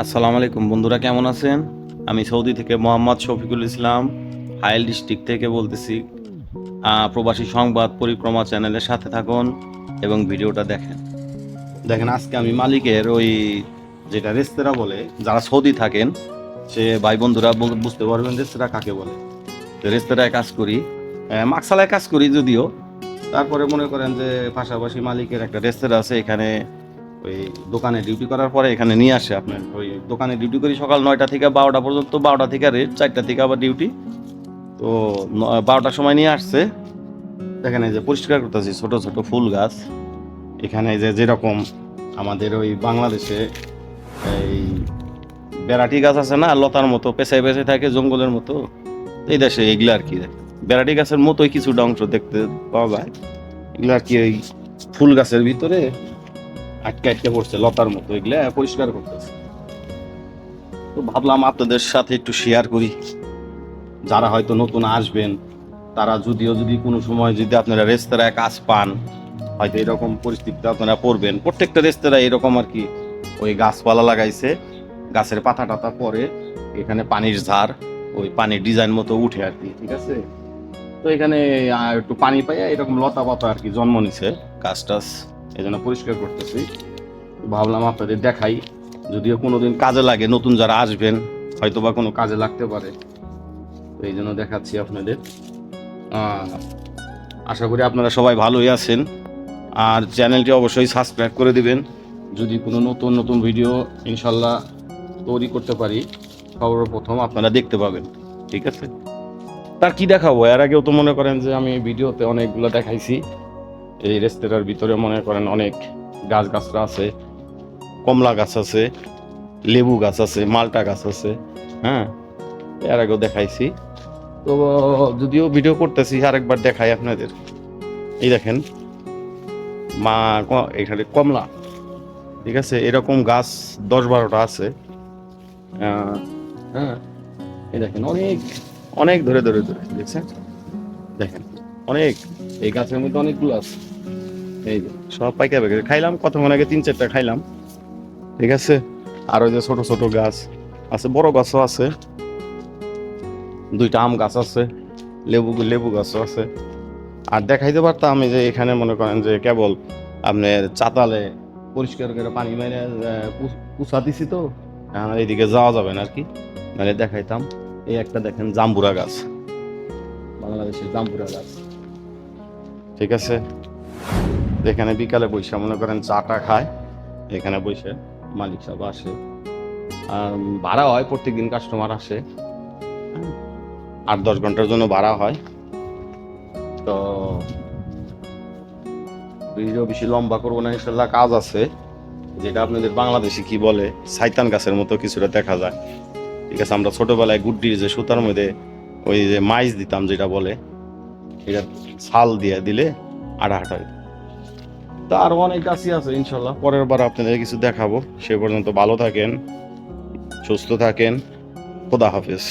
আসসালামু আলাইকুম, বন্ধুরা কেমন আছেন? আমি সৌদি থেকে মোহাম্মদ শফিকুল ইসলাম, হাইল ডিস্ট্রিক্ট থেকে বলতেছি। প্রবাসী সংবাদ পরিক্রমা চ্যানেলের সাথে থাকুন এবং ভিডিওটা দেখেন। দেখেন, আজকে আমি মালিকের ওই যেটা রেস্তোরাঁ বলে, যারা সৌদি থাকেন, সে ভাই বন্ধুরা বুঝতে পারবেন রেস্তোরাঁ কাকে বলে। রেস্তোরাঁয় কাজ করি মাকসালায় কাজ করি যদিও। তারপরে মনে করেন যে পাশাপাশি মালিকের একটা রেস্তোরাঁ আছে, এখানে ওই দোকানে ডিউটি করার পরে এখানে নিয়ে আসে আপনার। ওই দোকানে ডিউটি করি সকাল নয়টা থেকে বারোটা পর্যন্ত, বারোটা থেকে রেট চারটা থেকে আবার ডিউটি তো বারোটার সময় নিয়ে আসছে। এই যে পরিষ্কার করতেছি, ছোট ছোট ফুল গাছ। এখানে যে যেরকম আমাদের ওই বাংলাদেশে এই বেড়াটি গাছ আছে না, লতার মতো পেছায় পেছায় থাকে, জঙ্গলের মতো। এই দেশে এগুলো আর কি। বেড়াটি গাছের মতোই কিছুটা অংশ দেখতে পাওয়া যায়। এগুলো আর কি ওই ফুল গাছের ভিতরে আটকে আটকে পড়ছে, লতার মতো, এগুলা পরিষ্কার করতেছে। তো ভাবলাম আপনাদের সাথে একটু শেয়ার করি। যারা হয়তো নতুন আসবেন, তারা যদিও যদি কোনো সময় যদি আপনারা রেস্তোরাঁয় কাজ পান, হয়তো এরকম পরিস্থিতিতে আপনারা পড়বেন। প্রত্যেকটা রেস্তোরাঁ এরকম আর কি, ওই গাছপালা লাগাইছে, গাছের পাতা টাতা পরে, এখানে পানির ঝাড়, ওই পানির ডিজাইন মতো উঠে আর কি, ঠিক আছে? তো এখানে একটু পানি পাইয়া এরকম লতা পাতা আর কি জন্ম নিছে গাছ টাছ এই জন্য পরিষ্কার করতেছি। ভাবলাম আপনাদের দেখাই, যদিও কোনো দিন কাজে লাগে, নতুন যারা আসবেন হয়তো বা কোনো কাজে লাগতে পারে। তো এই জন্য দেখাচ্ছি আপনাদের। আশা করি আপনারা সবাই ভালোই আছেন। আর চ্যানেলটি অবশ্যই সাবস্ক্রাইব করে দিবেন। যদি কোনো নতুন নতুন ভিডিও ইনশাল্লাহ তৈরি করতে পারি, সর্বপ্রথম আপনারা দেখতে পাবেন। ঠিক আছে? তার কি দেখাবো? এর আগেও তো মনে করেন যে আমি ভিডিওতে অনেকগুলো দেখাইছি। এই রেস্তোরাঁর ভিতরে মনে করেন অনেক গাছ গাছরা আছে, কমলা গাছ আছে, লেবু গাছ আছে, মালটা গাছ আছে হ্যাঁ? এর আগেও দেখাইছি। তো, যদিও ভিডিও করতেছি, আরেকবার দেখাই আপনাদের। এই দেখেন, মা এখানে কমলা, ঠিক আছে? এরকম গাছ দশ বারোটা আছে। হ্যাঁ? এই দেখেন, অনেক অনেক ধরে ধরে ধরে, দেখছেন? দেখেন। অনেক। এই গাছের মধ্যে অনেকগুলো আছে। এই যে, সব পাইকা পাইকা খাইলাম কতক্ষণ আগে তিন চারটা খাইলাম। ঠিক আছে? আর ওই যে ছোট ছোট গাছ আছে, বড় গাছও আছে। দুইটা আম গাছ আছে, লেবু লেবু গাছও আছে। আর দেখাইতে পারতাম যে এখানে মনে করেন যে কেবল আপনার চাতালে পরিষ্কার করে পানি মেরে পুষা দিছি তো, এখন এইদিকে যাওয়া যাবে না আর কি। মানে দেখাইতাম। এই একটা দেখেন জাম্বুরা গাছ। বাংলাদেশের জাম্বুরা গাছ। ঠিক আছে? এখানে বিকালে বৈশা, মনে করেন চাটা খায়, এখানে বসে মালিক সাহেব আসে। ভাড়া হয়, প্রত্যেকদিন কাস্টমার আসে। আট, দশ ঘণ্টার জন্য ভাড়া হয়। তো ভিডিও বেশি লম্বা করব না, ইনশাল্লাহ কাজ আছে। যেটা আপনাদের বাংলাদেশে কি বলে সাইতান গাছের মতো কিছুটা দেখা যায়। ঠিক আছে, আমরা ছোটবেলায় গুড্ডির যে সুতার মধ্যে ওই যে মাইজ দিতাম যেটা বলে এটা ছাল দিয়ে দিলে আড়া হাঁটা হয় তা আরও অনেক গাছই আছে, ইনশাল্লাহ। পরের বার আপনাদের কিছু দেখাবো। সে পর্যন্ত ভালো থাকেন, সুস্থ থাকেন। খোদা হাফেজ।